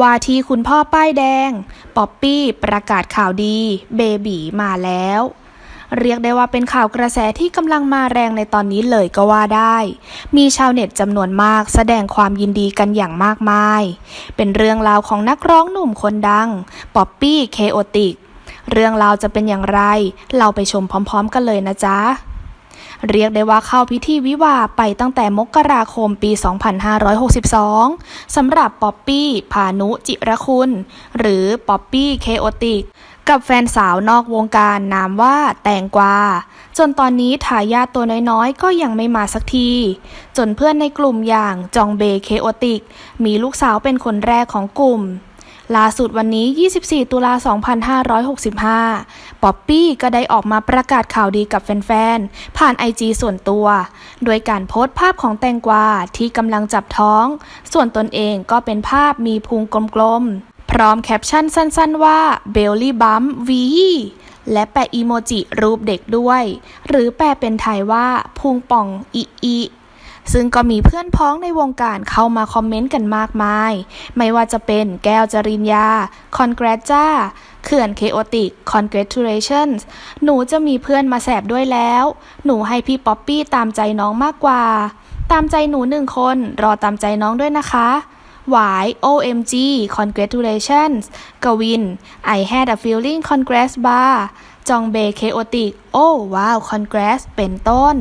ว่าที่คุณพ่อป้ายแดง ป๊อปปี้ประกาศข่าวดี เบบีมาแล้ว เรียกได้ว่าเป็นข่าวกระแสที่กำลังมาแรงในตอนนี้เลยก็ว่าได้ มีชาวเน็ตจำนวนมากแสดงความยินดีกันอย่างมากมาย เป็นเรื่องราวของนักร้องหนุ่มคนดัง ป๊อปปี้ เคโอติก เรื่องราวจะเป็นอย่างไร เราไปชมพร้อม ๆ กันเลยนะจ๊ะ เรียกได้ว่าเข้าพิธีวิวาไปตั้งแต่มกราคมปี 2562 สำหรับป๊อปปี้พานุจิรคุณ หรือป๊อปปี้เคโอติกกับแฟนสาวนอกวงการนามว่าแตงกวา จนตอนนี้ทายาทตัวน้อยๆ ก็ยังไม่มาสักที จนเพื่อนในกลุ่มอย่างจองเบเคโอติก มีลูกสาวเป็นคนแรกของกลุ่ม ล่าสุดวันนี้ 24 ตุลา 2565 ป๊อปปี้ก็ได้ออกมาประกาศข่าวดีกับแฟนๆ ผ่านไอจีส่วนตัว โดยการโพสต์ภาพของแตงกวาที่กำลังจับท้อง ส่วนตนเองก็เป็นภาพมีพุงกลมๆ พร้อมแคปชั่นสั้นๆ ว่า belly bump v และแปะอีโมจิรูปเด็กด้วย หรือแปลเป็นไทยว่าพุงป่องอีอี ซึ่งก็มีเพื่อนพ้องในวงการเข้ามาคอมเมนต์กันมากมาย ไม่ว่าจะเป็นแก้วจริญญาคอนแกรจ้า เขื่อนเคโอติก congratulations หนูจะมีเพื่อนมาแสบด้วยแล้ว หนูให้พี่ป๊อปปี้ตามใจน้องมากกว่า ตามใจหนูหนึ่งคน รอตามใจน้องด้วยนะคะหวาย OMG congratulations กวิน I had a feeling congrats bar จองเบเคโอติก โอ้ว้าว congrats เป็นต้น